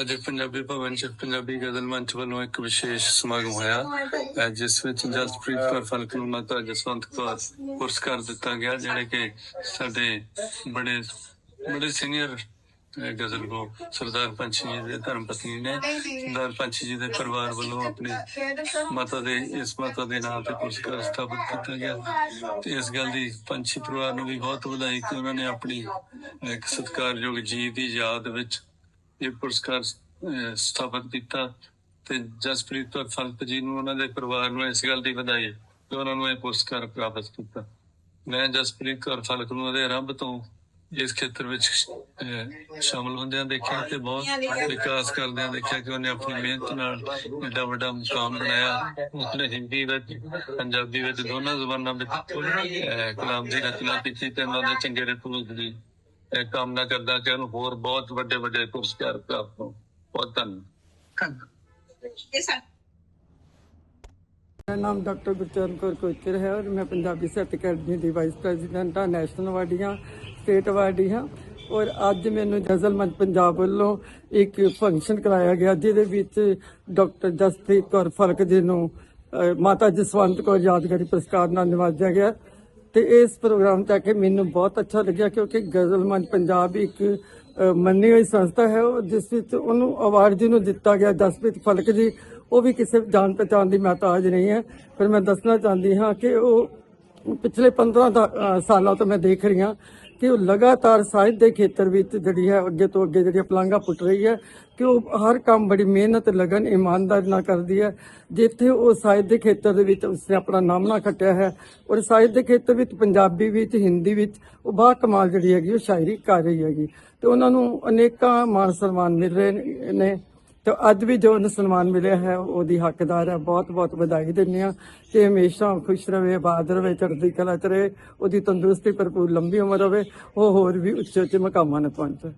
ਅੱਜ ਪੰਜਾਬੀ ਭਵਨ ਚ ਪੰਜਾਬੀ ਗਜ਼ਲ ਮੰਚ ਵੱਲੋਂ ਇੱਕ ਵਿਸ਼ੇਸ਼ ਸਮਾਗਮ ਹੋਇਆ। ਜਿਸ ਵਿੱਚ ਜਸਪ੍ਰੀਤ ਕੌਰ ਫਲਕ ਨੂੰ ਮਾਤਾ ਜਸਵੰਤ ਕੌਰ ਪੁਰਸਕਾਰ ਦਿੱਤਾ ਗਿਆ, ਜਿਹੜੇ ਕਿ ਸਾਡੇ ਬੜੇ ਬੜੇ ਸੀਨੀਅਰ ਗਜ਼ਲ ਕੋ ਸਰਦਾਰ ਪੰਛੀ ਜੀ ਦੇ ਧਰਮ ਪਤਨੀ ਨੇ, ਸਰਦਾਰ ਪੰਛੀ ਜੀ ਦੇ ਪਰਿਵਾਰ ਵੱਲੋਂ ਆਪਣੀ ਮਾਤਾ ਦੇ, ਇਸ ਮਾਤਾ ਦੇ ਨਾਮ ਤੇ ਪੁਰਸਕਾਰ ਸਥਾਪਿਤ ਕੀਤਾ ਗਿਆ। ਤੇ ਇਸ ਗੱਲ ਦੀ ਪੰਛੀ ਪਰਿਵਾਰ ਨੂੰ ਵੀ ਬਹੁਤ ਵਧਾਈ ਕਿ ਉਹਨਾਂ ਨੇ ਆਪਣੀ ਇੱਕ ਸਤਿਕਾਰਯੋਗ ਜੀ ਦੀ ਯਾਦ ਵਿੱਚ ਇਹ ਪੁਰਸਕਾਰ ਸਥਾਪਿਤ ਕੀਤਾ ਤੇ ਜਸਪ੍ਰੀਤ ਫਲਕ ਜੀ ਨੂੰ ਉਹਨਾਂ ਦੇ ਪਰਿਵਾਰ ਨੂੰ ਇਸ ਗੱਲ ਦੀ ਵਧਾਈ ਕਿ ਉਹਨਾਂ ਨੂੰ ਇਹ ਪੁਰਸਕਾਰ ਪ੍ਰਾਪਤ ਕੀਤਾ। ਮੈਂ ਜਸਪ੍ਰੀਤ ਕੌਰ ਫਲਕ ਨੂੰ ਉਹਦੇ ਆਰੰਭ ਤੋਂ ਇਸ ਖੇਤਰ ਵਿੱਚ ਸ਼ਾਮਲ ਹੁੰਦਿਆਂ ਦੇਖਿਆ ਤੇ ਬਹੁਤ ਵਿਕਾਸ ਕਰਦਿਆਂ ਦੇਖਿਆ ਕਿ ਉਹਨੇ ਆਪਣੀ ਮਿਹਨਤ ਨਾਲ ਏਡਾ ਵੱਡਾ ਮੁਕਾਮ ਬਣਾਇਆ। ਉਸਨੇ ਹਿੰਦੀ ਵਿੱਚ, ਪੰਜਾਬੀ ਵਿੱਚ ਦੋਨਾਂ ਜ਼ੁਬਾਨਾਂ ਵਿੱਚ ਕਲਾਮ ਦੀ ਰਚਨਾ ਕੀਤੀ ਤੇ ਉਹਨਾਂ ਦੇ ਚੰਗੇ ਰਿਪੋਰਟ ਦੀ ਕਾਮਨਾ ਕਰਦਾ ਕਿ ਉਹਨੂੰ ਹੋਰ ਬਹੁਤ ਵੱਡੇ ਵੱਡੇ ਪੁਰਸਕਾਰ ਪ੍ਰਾਪਤ ਹੋਣ। ਬਹੁਤ ਧੰਨਵਾਦ। ਮੇਰਾ ਨਾਮ ਡਾਕਟਰ ਗੁਰਚਰਨ ਕੌਰ ਕੋਚਰ ਹੈ ਔਰ ਮੈਂ ਪੰਜਾਬੀ ਸਾਹਿਤ ਅਕੈਡਮੀ ਦੀ ਵਾਈਸ ਪ੍ਰੈਜ਼ੀਡੈਂਟ ਹਾਂ ਨੈਸ਼ਨਲ ਅਵਾਰਡੀ ਹਾਂ ਸਟੇਟ ਅਵਾਰਡੀ ਹਾਂ ਔਰ ਅੱਜ ਮੈਨੂੰ ਜਜ਼ਲ ਮੰਚ ਪੰਜਾਬ ਵੱਲੋਂ ਇੱਕ ਫੰਕਸ਼ਨ ਕਰਾਇਆ ਗਿਆ ਜਿਹਦੇ ਵਿੱਚ ਡਾਕਟਰ ਜਸਪ੍ਰੀਤ ਕੌਰ ਫਲਕ ਜੀ ਨੂੰ ਮਾਤਾ ਜਸਵੰਤ ਕੌਰ ਯਾਦਗਾਰੀ ਪੁਰਸਕਾਰ ਨਾਲ ਨਿਵਾਜਿਆ ਗਿਆ। ਤੇ ਇਸ ਪ੍ਰੋਗਰਾਮ ਤੇ ਆ ਕੇ ਮੈਨੂੰ ਬਹੁਤ ਅੱਛਾ ਲੱਗਿਆ ਕਿਉਂਕਿ ਗਜ਼ਲ ਮੰਚ ਪੰਜਾਬ ਇੱਕ ਮੰਨੀ ਹੋਈ ਸੰਸਥਾ ਹੈ ਉਹ, ਜਿਸ ਵਿੱਚ ਉਹਨੂੰ ਅਵਾਰਡ ਜਿਹਨੂੰ ਦਿੱਤਾ ਗਿਆ ਜਸਪ੍ਰੀਤ ਫਲਕ ਜੀ, ਉਹ ਵੀ ਕਿਸੇ ਜਾਣ ਪਛਾਣ ਦੀ ਮਹਤਾਜ ਨਹੀਂ ਹੈ। ਪਰ ਮੈਂ ਦੱਸਣਾ ਚਾਹੁੰਦੀ ਹਾਂ ਕਿ ਉਹ ਪਿਛਲੇ 15 ਦਾ- ਸਾਲਾਂ ਤੋਂ ਮੈਂ ਦੇਖ ਰਹੀ ਹਾਂ। ਕਿ ਉਹ ਲਗਾਤਾਰ ਸਾਹਿਤ ਦੇ ਖੇਤਰ ਵਿੱਚ ਜਿਹੜੀ ਹੈ ਅੱਗੇ ਤੋਂ ਅੱਗੇ ਜਿਹੜੀ ਪਲਾਂਘਾ ਪੁੱਟ ਰਹੀ ਹੈ ਕਿ ਉਹ ਹਰ ਕੰਮ ਬੜੀ ਮਿਹਨਤ, ਲਗਨ, ਇਮਾਨਦਾਰੀ ਨਾਲ ਕਰਦੀ ਹੈ। ਜਿੱਥੇ ਉਹ ਸਾਹਿਤ ਦੇ ਖੇਤਰ ਦੇ ਵਿੱਚ ਉਸਨੇ ਆਪਣਾ ਨਾਮਣਾ ਖੱਟਿਆ ਹੈ ਔਰ ਸਾਹਿਤ ਦੇ ਖੇਤਰ ਵਿੱਚ ਪੰਜਾਬੀ ਵਿੱਚ, ਹਿੰਦੀ ਵਿੱਚ ਉਹ ਬਾ ਕਮਾਲ ਜਿਹੜੀ ਹੈਗੀ, ਉਹ ਸ਼ਾਇਰੀ ਕਰ ਰਹੀ ਹੈਗੀ। ਤੇ ਉਹਨਾਂ ਨੂੰ ਅਨੇਕਾਂ ਮਾਨ ਸਨਮਾਨ ਮਿਲ ਰਹੇ ਨੇ। ਤੇ ਅੱਜ ਵੀ ਜੋ ਉਹਨੂੰ ਸਨਮਾਨ ਮਿਲਿਆ ਹੈ, ਉਹਦੀ ਹੱਕਦਾਰ ਹੈ। ਬਹੁਤ ਬਹੁਤ ਵਧਾਈ ਦਿੰਦੇ ਆ ਕਿ ਹਮੇਸ਼ਾ ਖੁਸ਼ ਰਵੇ ਆਬਾਦ ਰਵੇ, ਚੜ੍ਹਦੀ ਕਲਾ ਚ ਰਹੇ ਉਹਦੀ ਤੰਦਰੁਸਤੀ ਭਰਪੂਰ ਲੰਬੀ ਉਮਰ ਹੋਵੇ, ਉਹ ਹੋਰ ਵੀ ਉੱਚੇ ਉੱਚੇ ਮਕਾਮਾਂ ਨੇ ਪਹੁੰਚੇ।